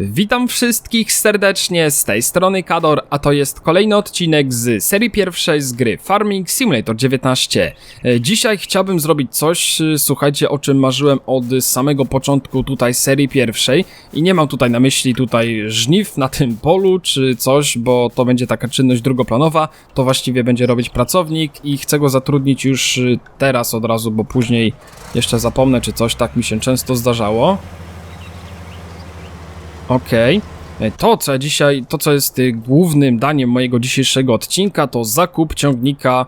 Witam wszystkich serdecznie, z tej strony Kador, a to jest kolejny odcinek z serii pierwszej z gry Farming Simulator 19. E, Dzisiaj chciałbym zrobić coś, e, słuchajcie, o czym marzyłem od samego początku tutaj serii pierwszej i nie mam tutaj na myśli tutaj żniw na tym polu czy coś, bo to będzie taka czynność drugoplanowa, to właściwie będzie robić pracownik i chcę go zatrudnić już e, teraz od razu, bo później jeszcze zapomnę czy coś, tak mi się często zdarzało. Okej. E, To, co dzisiaj, to, co jest y, głównym daniem mojego dzisiejszego odcinka, to zakup ciągnika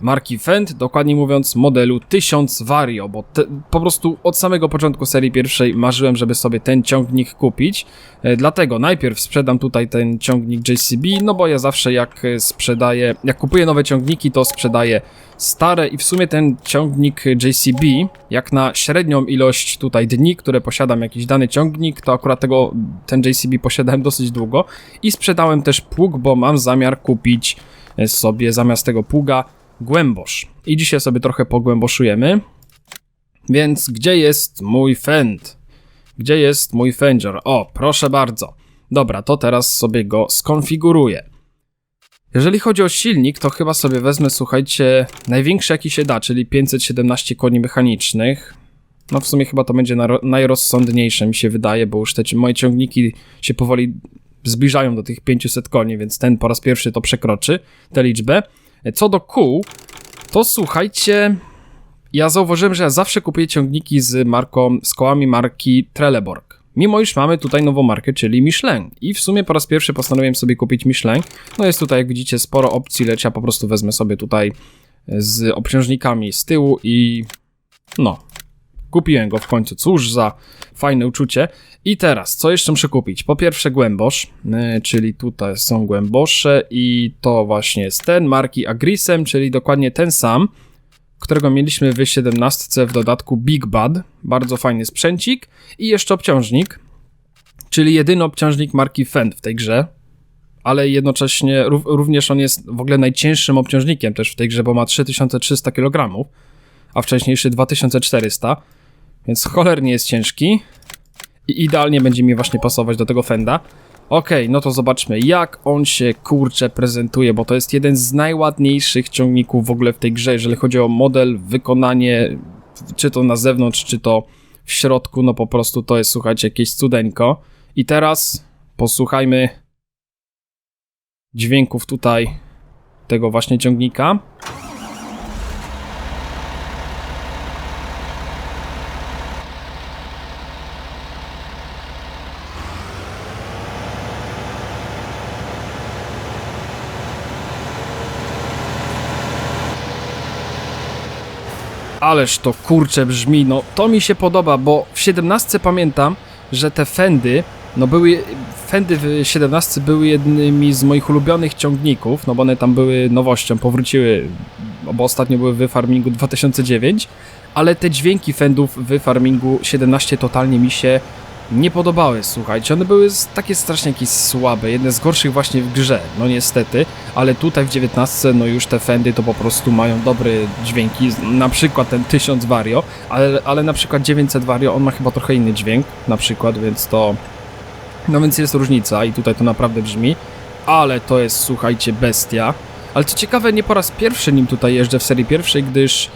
marki Fendt, dokładnie mówiąc modelu 1000 Vario, bo te, po prostu od samego początku serii pierwszej marzyłem, żeby sobie ten ciągnik kupić. E, dlatego najpierw sprzedam tutaj ten ciągnik JCB, no bo ja zawsze jak e, sprzedaję, jak kupuję nowe ciągniki, to sprzedaję stare i w sumie ten ciągnik JCB, jak na średnią ilość tutaj dni, które posiadam jakiś dany ciągnik, to akurat tego, ten JCB posiadałem dosyć długo i sprzedałem też pług, bo mam zamiar kupić e, sobie zamiast tego pługa głębosz. I dzisiaj sobie trochę pogłęboszujemy. Więc gdzie jest mój Fend? Gdzie jest mój Fendzior? O, proszę bardzo. Dobra, to teraz sobie go skonfiguruję. Jeżeli chodzi o silnik, to chyba sobie wezmę, słuchajcie, największy jaki się da, czyli 517 koni mechanicznych. No w sumie chyba to będzie najrozsądniejsze, mi się wydaje, bo już te moje ciągniki się powoli zbliżają do tych 500 koni, więc ten po raz pierwszy to przekroczy tę liczbę. Co do kół, to słuchajcie, ja zauważyłem, że ja zawsze kupuję ciągniki z marką, z kołami marki Trelleborg. Mimo iż mamy tutaj nową markę, czyli Michelin. I w sumie po raz pierwszy postanowiłem sobie kupić Michelin. No jest tutaj, jak widzicie, sporo opcji, lecz ja po prostu wezmę sobie tutaj z obciążnikami z tyłu i no, kupiłem go w końcu. Cóż za fajne uczucie. I teraz, co jeszcze muszę kupić? Po pierwsze głębosz, yy, czyli tutaj są głębosze i to właśnie jest ten marki Agrisem, czyli dokładnie ten sam, którego mieliśmy w 17 w dodatku Big Bad. Bardzo fajny sprzęcik i jeszcze obciążnik, czyli jedyny obciążnik marki Fendt w tej grze. Ale jednocześnie rów- również on jest w ogóle najcięższym obciążnikiem też w tej grze, bo ma 3300 kg, a wcześniejszy 2400, więc cholernie jest ciężki i idealnie będzie mi właśnie pasować do tego Fenda. Okej, no to zobaczmy jak on się kurczę prezentuje, bo to jest jeden z najładniejszych ciągników w ogóle w tej grze, jeżeli chodzi o model, wykonanie, czy to na zewnątrz, czy to w środku, no po prostu to jest, słuchajcie, jakieś cudeńko. I teraz posłuchajmy dźwięków tutaj tego właśnie ciągnika. Ależ to kurcze brzmi, no to mi się podoba, bo w 17 pamiętam, że te Fendy, no były, Fendy w 17 były jednymi z moich ulubionych ciągników, no bo one tam były nowością, powróciły, no bo ostatnio były w Farmingu 2009, ale te dźwięki Fendów w Farmingu 17 totalnie mi się nie podobały, słuchajcie, one były takie strasznie jakieś słabe, jedne z gorszych właśnie w grze, no niestety, ale tutaj w 19 no już te Fendy to po prostu mają dobre dźwięki, na przykład ten 1000 Vario, ale, ale na przykład 900 Vario, on ma chyba trochę inny dźwięk, na przykład, więc to, no więc jest różnica i tutaj to naprawdę brzmi, ale to jest, słuchajcie, bestia, ale co ciekawe, nie po raz pierwszy nim tutaj jeżdżę w serii pierwszej, gdyż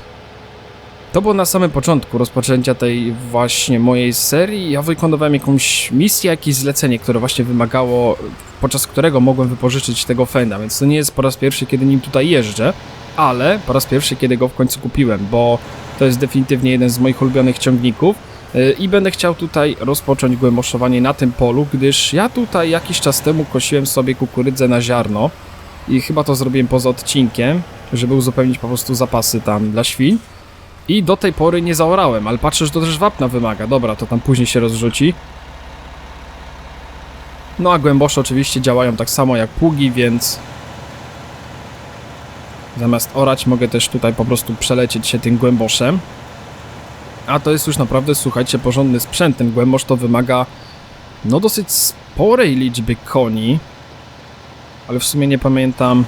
to było na samym początku rozpoczęcia tej właśnie mojej serii. Ja wykonywałem jakąś misję, jakieś zlecenie, które właśnie wymagało, podczas którego mogłem wypożyczyć tego Fenda, więc to nie jest po raz pierwszy, kiedy nim tutaj jeżdżę, ale po raz pierwszy, kiedy go w końcu kupiłem, bo to jest definitywnie jeden z moich ulubionych ciągników. Yy, I będę chciał tutaj rozpocząć głęboszowanie na tym polu, gdyż ja tutaj jakiś czas temu kosiłem sobie kukurydzę na ziarno i chyba to zrobiłem poza odcinkiem, żeby uzupełnić po prostu zapasy tam dla świń. I do tej pory nie zaorałem, ale patrzę, że to też wapna wymaga. Dobra, to tam później się rozrzuci. No a głębosze oczywiście działają tak samo jak pługi, więc zamiast orać mogę też tutaj po prostu przelecieć się tym głęboszem. A to jest już naprawdę, słuchajcie, porządny sprzęt. Ten głębosz to wymaga no dosyć sporej liczby koni. Ale w sumie nie pamiętam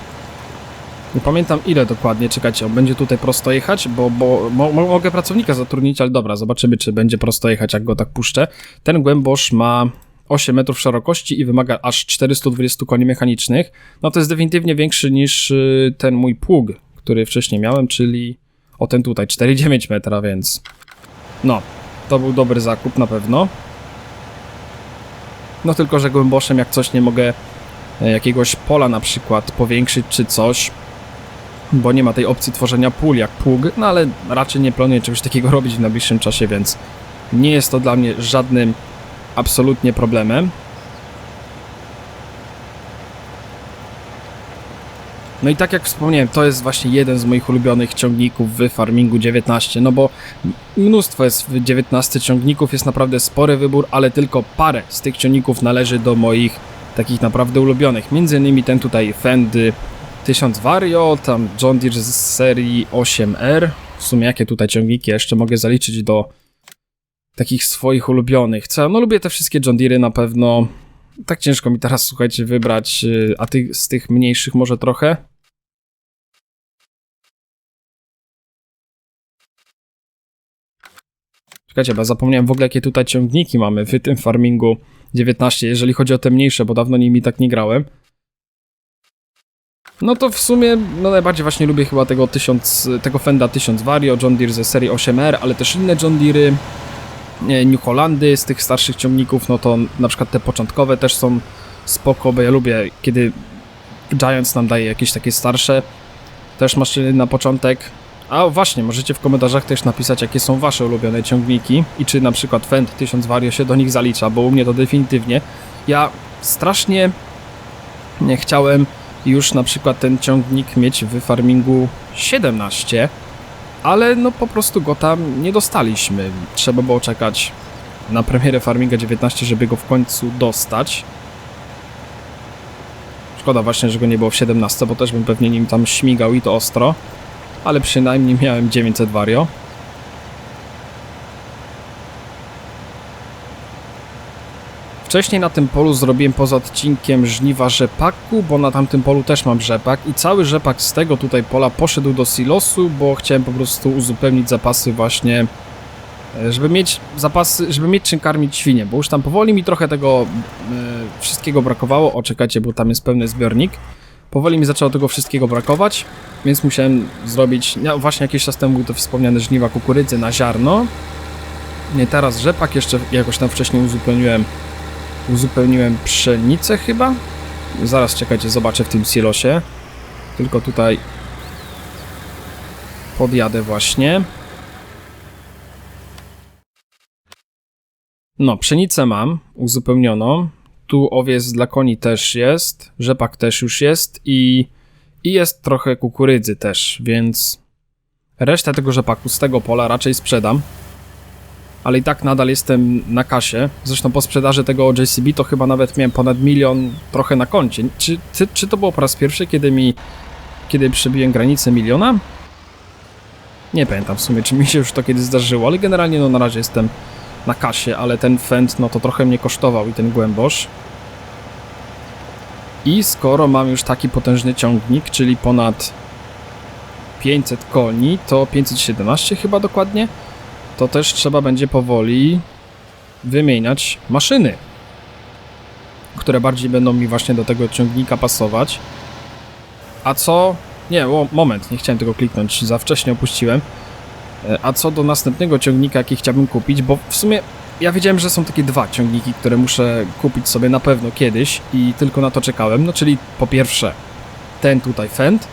nie pamiętam ile dokładnie, czekajcie, on będzie tutaj prosto jechać, bo, bo mo, mo, mogę pracownika zatrudnić, ale dobra, zobaczymy czy będzie prosto jechać, jak go tak puszczę. Ten głębosz ma 8 metrów szerokości i wymaga aż 420 koni mechanicznych. No to jest definitywnie większy niż y, ten mój pług, który wcześniej miałem, czyli o ten tutaj, 4,9 metra, więc no, to był dobry zakup na pewno. No tylko, że głęboszem jak coś nie mogę e, jakiegoś pola na przykład powiększyć czy coś, bo nie ma tej opcji tworzenia pól jak pług, no ale raczej nie planuję czegoś takiego robić w najbliższym czasie, więc nie jest to dla mnie żadnym absolutnie problemem. No i tak jak wspomniałem, to jest właśnie jeden z moich ulubionych ciągników w Farmingu 19, no bo mnóstwo jest w 19 ciągników, jest naprawdę spory wybór, ale tylko parę z tych ciągników należy do moich takich naprawdę ulubionych. Między innymi ten tutaj Fendy 1000 Vario, tam John Deere z serii 8R. W sumie jakie tutaj ciągniki jeszcze mogę zaliczyć do takich swoich ulubionych. Co? No lubię te wszystkie John Deere na pewno. Tak ciężko mi teraz, słuchajcie, wybrać, y, a tych, z tych mniejszych może trochę. Czekajcie, bo zapomniałem w ogóle jakie tutaj ciągniki mamy w tym farmingu 19, jeżeli chodzi o te mniejsze, bo dawno nimi tak nie grałem. No to w sumie no najbardziej właśnie lubię chyba tego 1000, tego Fenda 1000 Vario, John Deere ze serii 8R, ale też inne John Deere, e, New Hollandy z tych starszych ciągników, no to na przykład te początkowe też są spoko, bo ja lubię kiedy Giants nam daje jakieś takie starsze też maszyny na początek. A właśnie, możecie w komentarzach też napisać, jakie są wasze ulubione ciągniki i czy na przykład Fend 1000 Vario się do nich zalicza, bo u mnie to definitywnie. Ja strasznie nie chciałem już na przykład ten ciągnik mieć w farmingu 17, ale no po prostu go tam nie dostaliśmy. Trzeba było czekać na premierę farminga 19, żeby go w końcu dostać. Szkoda właśnie, że go nie było w 17, bo też bym pewnie nim tam śmigał i to ostro. Ale przynajmniej miałem 900 Vario. Wcześniej na tym polu zrobiłem poza odcinkiem żniwa rzepaku, bo na tamtym polu też mam rzepak i cały rzepak z tego tutaj pola poszedł do silosu, bo chciałem po prostu uzupełnić zapasy właśnie, e, żeby mieć zapasy, żeby mieć czym karmić świnie, bo już tam powoli mi trochę tego e, wszystkiego brakowało. O, czekajcie, bo tam jest pełny zbiornik. Powoli mi zaczęło tego wszystkiego brakować, więc musiałem zrobić, no właśnie jakiś czas temu był to wspomniane żniwa kukurydzy na ziarno. Nie teraz rzepak, jeszcze jakoś tam wcześniej uzupełniłem uzupełniłem pszenicę chyba. Zaraz czekajcie, zobaczę w tym silosie. Tylko tutaj podjadę właśnie. No, pszenicę mam uzupełnioną. Tu owiec dla koni też jest, rzepak też już jest i, i jest trochę kukurydzy też, więc resztę tego rzepaku z tego pola raczej sprzedam ale i tak nadal jestem na kasie. Zresztą po sprzedaży tego JCB to chyba nawet miałem ponad milion trochę na koncie. Czy, czy, czy to było po raz pierwszy, kiedy mi, kiedy przebiłem granicę miliona? Nie pamiętam w sumie, czy mi się już to kiedyś zdarzyło, ale generalnie no na razie jestem na kasie, ale ten Fend no to trochę mnie kosztował i ten głębosz. I skoro mam już taki potężny ciągnik, czyli ponad 500 koni, to 517 chyba dokładnie, to też trzeba będzie powoli wymieniać maszyny, które bardziej będą mi właśnie do tego ciągnika pasować. A co... Nie, o, moment, nie chciałem tego kliknąć, za wcześnie opuściłem. E, A co do następnego ciągnika, jaki chciałbym kupić, bo w sumie ja wiedziałem, że są takie dwa ciągniki, które muszę kupić sobie na pewno kiedyś i tylko na to czekałem. No czyli po pierwsze ten tutaj Fend,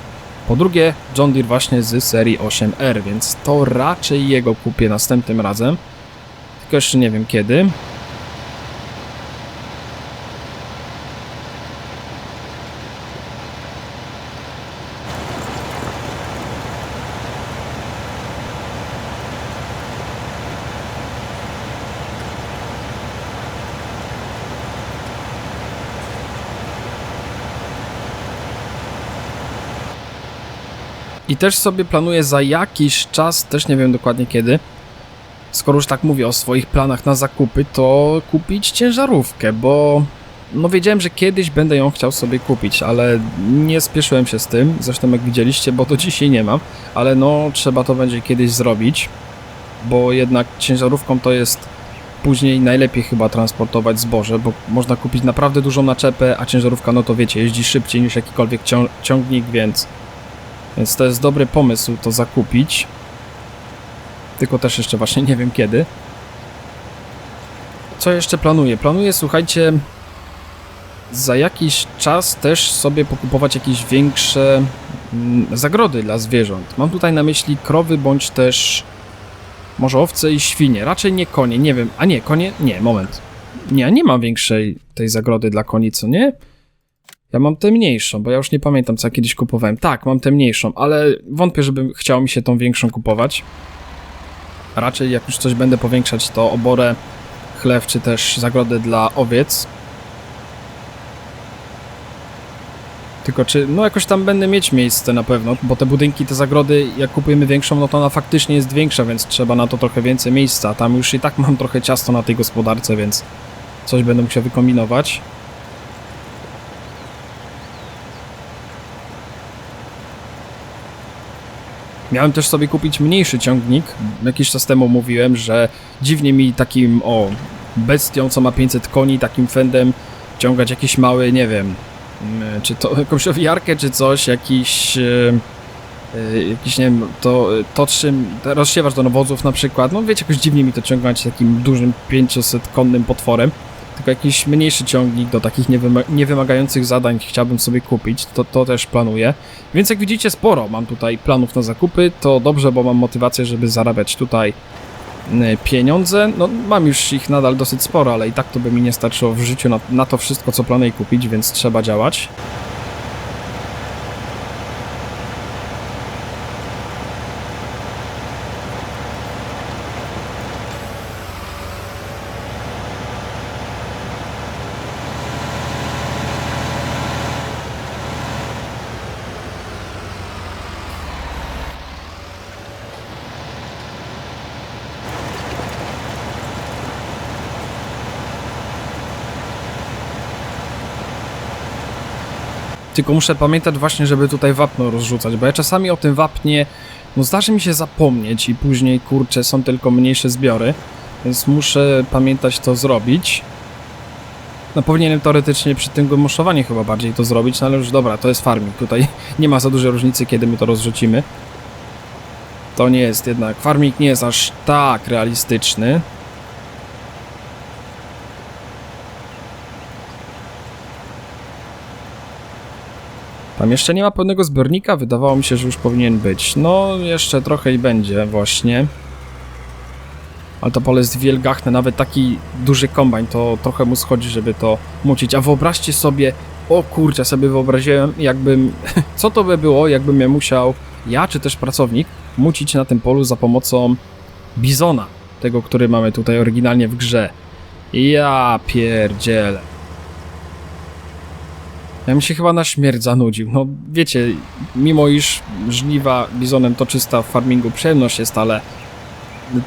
po drugie, John Deere właśnie z serii 8R, więc to raczej jego kupię następnym razem. Tylko jeszcze nie wiem kiedy. I też sobie planuję za jakiś czas, też nie wiem dokładnie kiedy, skoro już tak mówię o swoich planach na zakupy, to kupić ciężarówkę, bo no wiedziałem, że kiedyś będę ją chciał sobie kupić, ale nie spieszyłem się z tym, zresztą jak widzieliście, bo do dzisiaj nie mam, ale no trzeba to będzie kiedyś zrobić, bo jednak ciężarówką to jest później najlepiej chyba transportować zboże, bo można kupić naprawdę dużą naczepę, a ciężarówka, no to wiecie, jeździ szybciej niż jakikolwiek cią ciągnik, więc, więc to jest dobry pomysł to zakupić. Tylko też jeszcze właśnie nie wiem kiedy. Co jeszcze planuję? Planuję, słuchajcie, za jakiś czas też sobie pokupować jakieś większe mm, zagrody dla zwierząt. Mam tutaj na myśli krowy bądź też może owce i świnie. Raczej nie konie, nie wiem. A nie, konie? Nie, moment. Nie, nie mam większej tej zagrody dla koni, co nie? Ja mam tę mniejszą, bo ja już nie pamiętam, co ja kiedyś kupowałem. Tak, mam tę mniejszą, ale wątpię, żeby chciało mi się tą większą kupować. Raczej jak już coś będę powiększać, to oborę, chlew, czy też zagrodę dla owiec. Tylko czy, no jakoś tam będę mieć miejsce na pewno, bo te budynki, te zagrody, jak kupujemy większą, no to ona faktycznie jest większa, więc trzeba na to trochę więcej miejsca. Tam już i tak mam trochę ciasto na tej gospodarce, więc coś będę musiał wykombinować. Miałem też sobie kupić mniejszy ciągnik. Jakiś czas temu mówiłem, że dziwnie mi takim, o, bestią, co ma 500 koni, takim fendem ciągać jakiś mały, nie wiem, mm, czy to jakąś owijarkę, czy coś, jakiś, e, e, jakiś, nie wiem, to, to czym, rozsiewacz do nawozów na przykład, no wiecie, jakoś dziwnie mi to ciągnąć takim dużym 500-konnym potworem, tylko jakiś mniejszy ciągnik do takich niewyma niewymagających zadań chciałbym sobie kupić, to, to też planuję. Więc jak widzicie, sporo mam tutaj planów na zakupy, to dobrze, bo mam motywację, żeby zarabiać tutaj y, pieniądze. No, mam już ich nadal dosyć sporo, ale i tak to by mi nie starczyło w życiu na, na to wszystko, co planuję kupić, więc trzeba działać. Tylko muszę pamiętać właśnie, żeby tutaj wapno rozrzucać, bo ja czasami o tym wapnie, no zdarzy mi się zapomnieć i później, kurczę, są tylko mniejsze zbiory, więc muszę pamiętać to zrobić. No powinienem teoretycznie przy tym głomoszowaniu chyba bardziej to zrobić, no ale już dobra, to jest farming, tutaj nie ma za dużej różnicy, kiedy my to rozrzucimy. To nie jest jednak, farming nie jest aż tak realistyczny. Tam jeszcze nie ma pełnego zbiornika, wydawało mi się, że już powinien być. No, jeszcze trochę i będzie właśnie. Ale to pole jest wielgachne, nawet taki duży kombajn to trochę mu schodzi, żeby to mucić. A wyobraźcie sobie, o kurczę, sobie wyobraziłem, jakbym, co to by było, jakbym ja musiał, ja czy też pracownik, mucić na tym polu za pomocą bizona, tego, który mamy tutaj oryginalnie w grze. Ja pierdzielę. Ja bym się chyba na śmierć zanudził. No wiecie, mimo iż żniwa bizonem to czysta w farmingu przyjemność jest, ale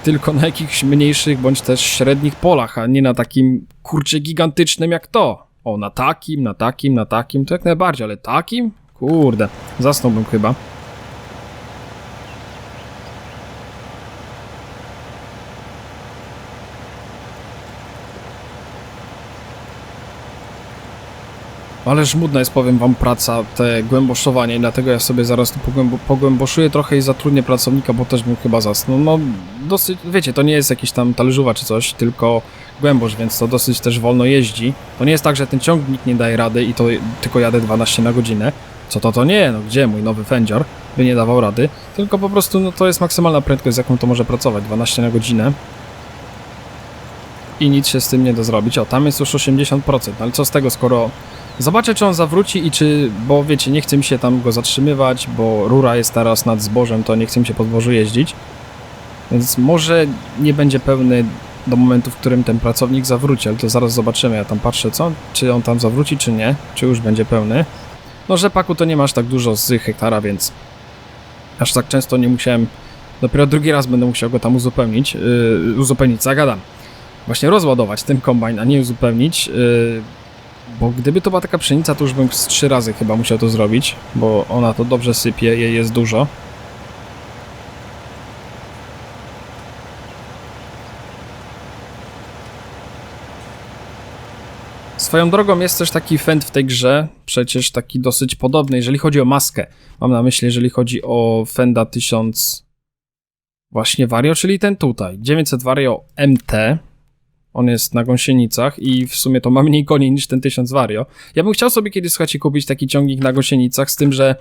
tylko na jakichś mniejszych bądź też średnich polach, a nie na takim kurczę gigantycznym jak to. O, na takim, na takim, na takim, to jak najbardziej, ale takim? Kurde, zasnąłbym chyba. Ale żmudna jest, powiem wam, praca, te głęboszowanie dlatego ja sobie zaraz tu pogłębo, pogłęboszuję trochę i zatrudnię pracownika, bo też bym chyba zasnął. No, dosyć, wiecie, to nie jest jakiś tam talerzuwa czy coś, tylko głębosz, więc to dosyć też wolno jeździ. To nie jest tak, że ten ciągnik nie daje rady i to tylko jadę 12 na godzinę. Co to, to nie, no gdzie mój nowy fędzior by nie dawał rady, tylko po prostu no, to jest maksymalna prędkość, z jaką to może pracować, 12 na godzinę. I nic się z tym nie da zrobić. O, tam jest już 80%, ale co z tego, skoro Zobaczę, czy on zawróci i czy, bo wiecie, nie chcę mi się tam go zatrzymywać, bo rura jest teraz nad zbożem, to nie chcę mi się po dworzu jeździć. Więc może nie będzie pełny do momentu, w którym ten pracownik zawróci, ale to zaraz zobaczymy. Ja tam patrzę, co? Czy on tam zawróci, czy nie? Czy już będzie pełny? No, rzepaku to nie masz tak dużo z hektara, więc aż tak często nie musiałem. Dopiero drugi raz będę musiał go tam uzupełnić. Yy, uzupełnić, zagadam. Właśnie rozładować ten kombajn, a nie uzupełnić. Yy, bo gdyby to była taka pszenica, to już bym z trzy razy chyba musiał to zrobić, bo ona to dobrze sypie, jej jest dużo. Swoją drogą jest też taki Fend w tej grze, przecież taki dosyć podobny, jeżeli chodzi o maskę. Mam na myśli, jeżeli chodzi o Fenda 1000 właśnie Vario, czyli ten tutaj, 900 Vario MT. On jest na gąsienicach i w sumie to ma mniej koni niż ten 1000 Vario. Ja bym chciał sobie kiedyś, słuchajcie, kupić taki ciągnik na gąsienicach, z tym, że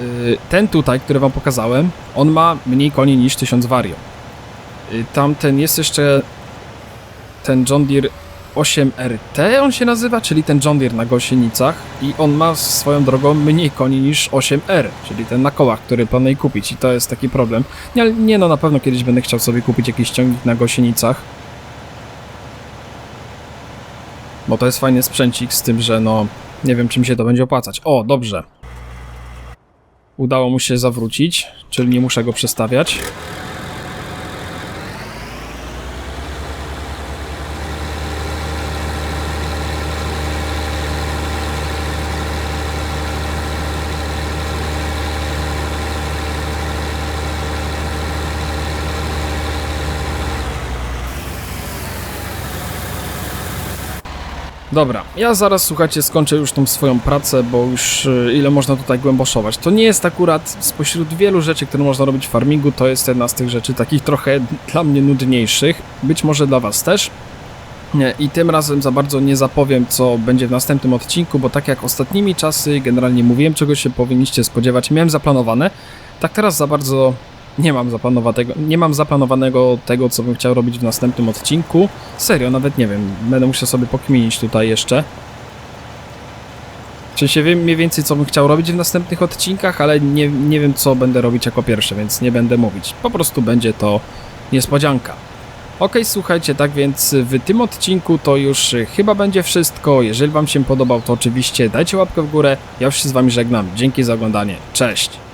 yy, ten tutaj, który wam pokazałem, on ma mniej koni niż 1000 Vario. Yy, tamten jest jeszcze ten John Deere 8RT on się nazywa, czyli ten John Deere na gąsienicach i on ma swoją drogą mniej koni niż 8R, czyli ten na kołach, który planuję kupić i to jest taki problem. Nie, nie no, na pewno kiedyś będę chciał sobie kupić jakiś ciągnik na gąsienicach. Bo to jest fajny sprzęcik z tym, że no nie wiem czym się to będzie opłacać. O, dobrze. Udało mu się zawrócić, czyli nie muszę go przestawiać. Dobra, ja zaraz słuchajcie, skończę już tą swoją pracę, bo już y, ile można tutaj głęboszować. To nie jest akurat spośród wielu rzeczy, które można robić w farmingu, to jest jedna z tych rzeczy takich trochę dla mnie nudniejszych, być może dla was też. I tym razem za bardzo nie zapowiem, co będzie w następnym odcinku, bo tak jak ostatnimi czasy, generalnie mówiłem, czego się powinniście spodziewać, miałem zaplanowane. Tak teraz za bardzo nie mam zaplanowanego, nie mam tego, co bym chciał robić w następnym odcinku. Serio, nawet nie wiem, będę musiał sobie pokminić tutaj jeszcze. W sensie wiem mniej więcej, co bym chciał robić w następnych odcinkach, ale nie, nie wiem, co będę robić jako pierwsze, więc nie będę mówić. Po prostu będzie to niespodzianka. Ok, słuchajcie, tak więc w tym odcinku to już chyba będzie wszystko. Jeżeli Wam się podobał, to oczywiście dajcie łapkę w górę. Ja już się z Wami żegnam. Dzięki za oglądanie. Cześć!